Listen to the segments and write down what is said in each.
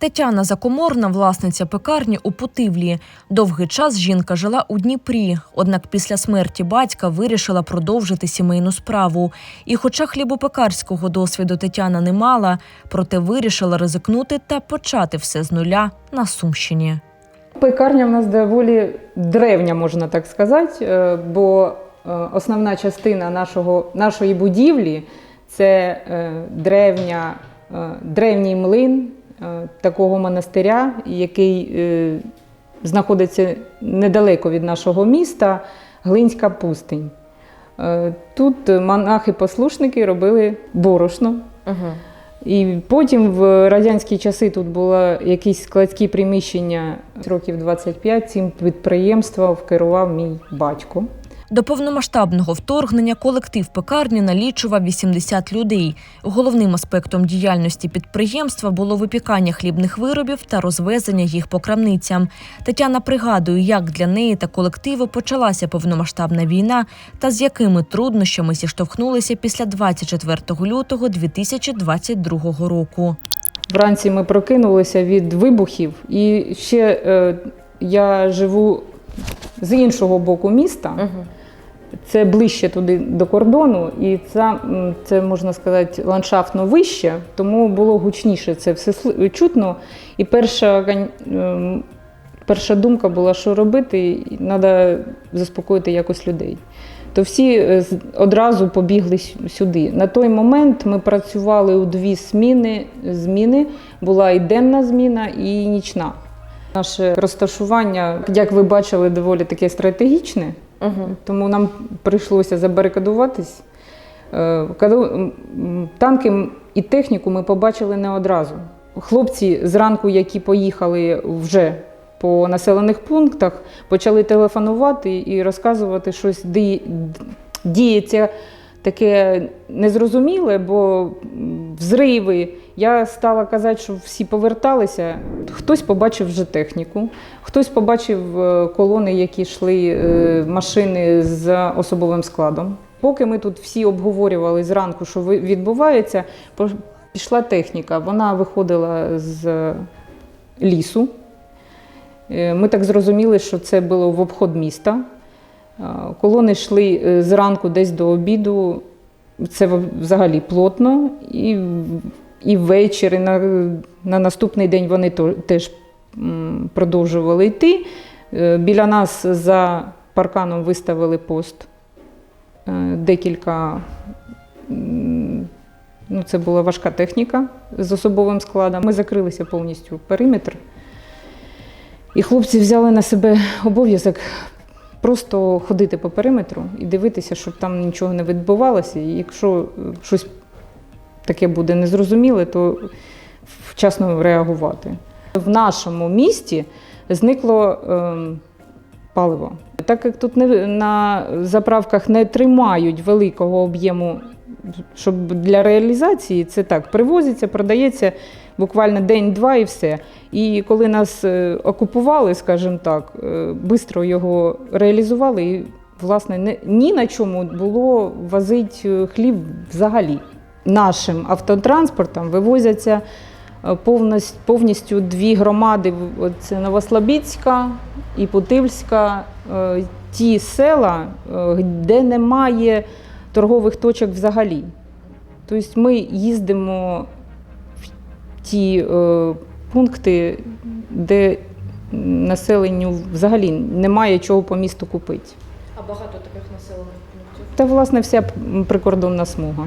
Тетяна Закоморна, власниця пекарні у Путивлі. Довгий час жінка жила у Дніпрі, однак після смерті батька вирішила продовжити сімейну справу. І, хоча хлібопекарського досвіду Тетяна не мала, проте вирішила ризикнути та почати все з нуля на Сумщині. Пекарня в нас доволі древня, можна так сказати, е, бо е, основна частина нашого, нашої будівлі це е, древня, древній млин такого монастиря, який е, знаходиться недалеко від нашого міста, Глинська пустинь. Е, Тут монахи-послушники робили борошно. І потім в радянські часи тут було якісь складські приміщення років 25. Цим підприємством керував мій батько. До повномасштабного вторгнення колектив пекарні налічував 80 людей. Головним аспектом діяльності підприємства було випікання хлібних виробів та розвезення їх по крамницям. Тетяна пригадує, як для неї та колективу почалася повномасштабна війна та з якими труднощами зіштовхнулися після 24 лютого 2022 року. Вранці ми прокинулися від вибухів, і ще е, я живу з іншого боку міста. Це ближче туди до кордону, і це, це можна сказати, ландшафтно вище, тому було гучніше це все чутно. І перша, ем, перша думка була, що робити, треба заспокоїти якось людей. То всі е, одразу побігли сюди. На той момент ми працювали у дві зміни. зміни. Була і денна зміна, і нічна. Наше розташування, як ви бачили, доволі таке стратегічне. Тому нам прийшлося забарикадуватись. Е, Танки і техніку ми побачили не одразу. Хлопці зранку, які поїхали вже по населених пунктах, почали телефонувати і розказувати щось ді- діється таке незрозуміле, бо взриви. Я стала казати, що всі поверталися. Хтось побачив вже техніку, хтось побачив е, колони, які йшли е, машини з особовим складом. Поки ми тут всі обговорювали зранку, що відбувається, пішла техніка. Вона виходила з лісу. Е, Ми так зрозуміли, що це було в обход міста. Колони йшли зранку десь до обіду. Це взагалі плотно. І, і ввечері, на, на наступний день вони теж продовжували йти. Е, Біля нас за парканом виставили пост. Е, Декілька. Ну, це була важка техніка з особовим складом. Ми закрилися повністю периметр. І хлопці взяли на себе обов'язок просто ходити по периметру і дивитися, щоб там нічого не відбувалося. І якщо е, щось таке буде незрозуміле, то вчасно реагувати. В нашому місті зникло ем, паливо. Так як тут не, на заправках не тримають великого об'єму, щоб для реалізації це так привозиться, продається буквально день-два і все. І коли нас е, окупували, скажімо так, швидко його реалізували, і власне ні на чому було возити хліб взагалі. Нашим автотранспортом вивозяться е, повністю, дві громади: це Новослобідська і Путивльська, е, ті села, е, де немає торгових точок взагалі. Тобто ми їздимо в ті е, пункти, де населенню взагалі немає чого по місту купити. А багато таких населених пунктів. Та, власне, вся прикордонна смуга.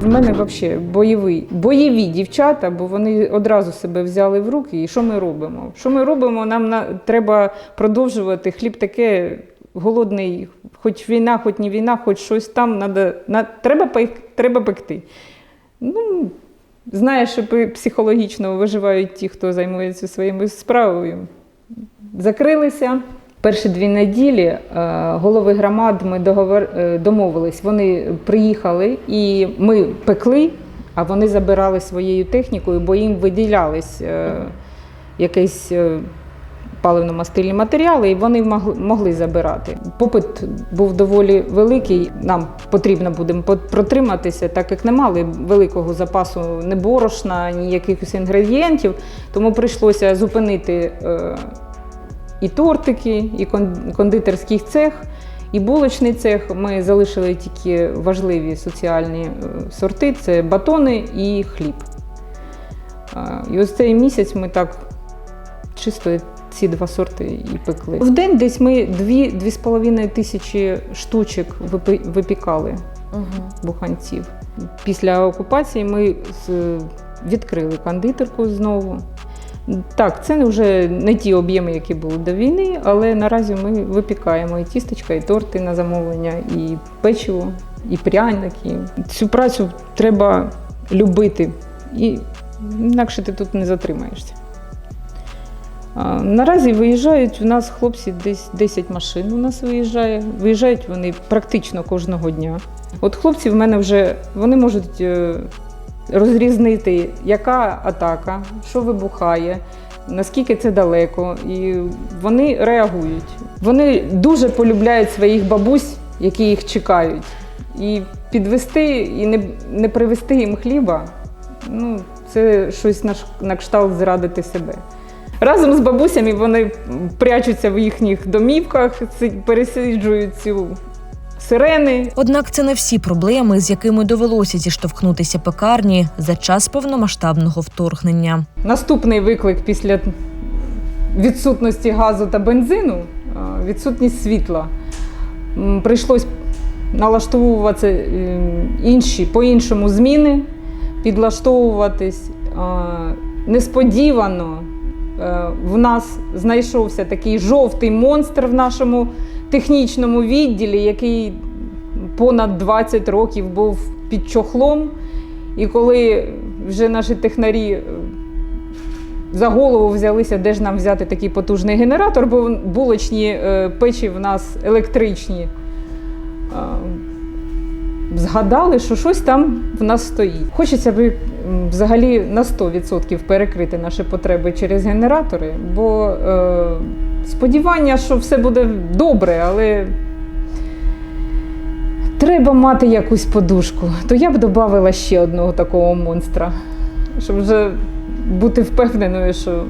В мене взагалі бойові, бойові дівчата, бо вони одразу себе взяли в руки. І що ми робимо? Що ми робимо? Нам на, треба продовжувати. Хліб таке голодний, хоч війна, хоч не війна, хоч щось там. Надо, на, треба, пек- треба пекти. Ну, знаєш, що психологічно виживають ті, хто займається своїми справою. Закрилися. Перші дві неділі е, голови громад ми договор, е, домовились. Вони приїхали і ми пекли, а вони забирали своєю технікою, бо їм виділялись е, якісь паливно-мастильні матеріали, і вони могли, забирати. Попит був доволі великий. Нам потрібно буде протриматися, так як не мали великого запасу ні борошна, ні якихось інгредієнтів. Тому прийшлося зупинити і тортики, і кон- кондитерський цех. І булочний цех ми залишили тільки важливі соціальні е, сорти це батони і хліб. І ось цей місяць ми так чисто ці два сорти і пекли. В день десь ми 2-2,5 тисячі штучок випікали буханців. Після окупації ми відкрили кондитерку знову. Так, це вже не ті об'єми, які були до війни, але наразі ми випікаємо і тістечка, і торти на замовлення, і печиво, і пряники. Цю працю треба любити, і інакше ти тут не затримаєшся. Наразі виїжджають у нас хлопці десь 10 машин. У нас виїжджає. Виїжджають вони практично кожного дня. От хлопці в мене вже вони можуть е, розрізнити, яка атака, що вибухає, наскільки це далеко. І вони реагують. Вони дуже полюбляють своїх бабусь, які їх чекають. І підвести і не, не привезти їм хліба ну, це щось на, на кшталт зрадити себе. Разом з бабусями вони прячуться в їхніх домівках, пересиджують цю сирени. Однак це не всі проблеми, з якими довелося зіштовхнутися пекарні за час повномасштабного вторгнення. Наступний виклик після відсутності газу та бензину відсутність світла. Прийшлось налаштовувати е, інші по-іншому зміни, підлаштовуватись. Несподівано е, в нас знайшовся такий жовтий монстр в нашому технічному відділі, який понад 20 років був під чохлом. І коли вже наші технарі е, за голову взялися, де ж нам взяти такий потужний генератор, бо булочні е, печі в нас електричні. Е, Згадали, що щось там в нас стоїть. Хочеться м, взагалі на 100% перекрити наші потреби через генератори, бо е, сподівання, що все буде добре, але треба мати якусь подушку. То я б додала ще одного такого монстра, щоб вже бути впевненою, що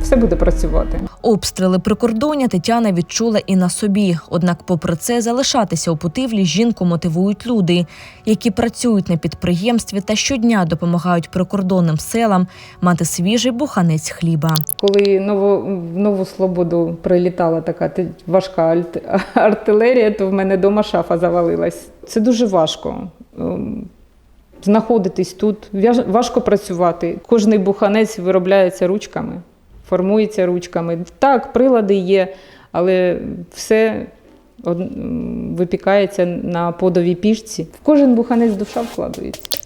все буде працювати. Обстріли прикордоння Тетяна відчула і на собі. Однак, попри це, залишатися у Путивлі жінку мотивують люди, які працюють на підприємстві та щодня допомагають прикордонним селам мати свіжий буханець хліба. Коли ново, в Нову Слободу прилітала така важка артилерія, то в мене вдома шафа завалилась. Це дуже важко. ем, Знаходитись тут, важко працювати. Кожний буханець виробляється ручками, формується ручками. Так, прилади є, але все випікається на подовій пішці. В кожен буханець душа вкладається.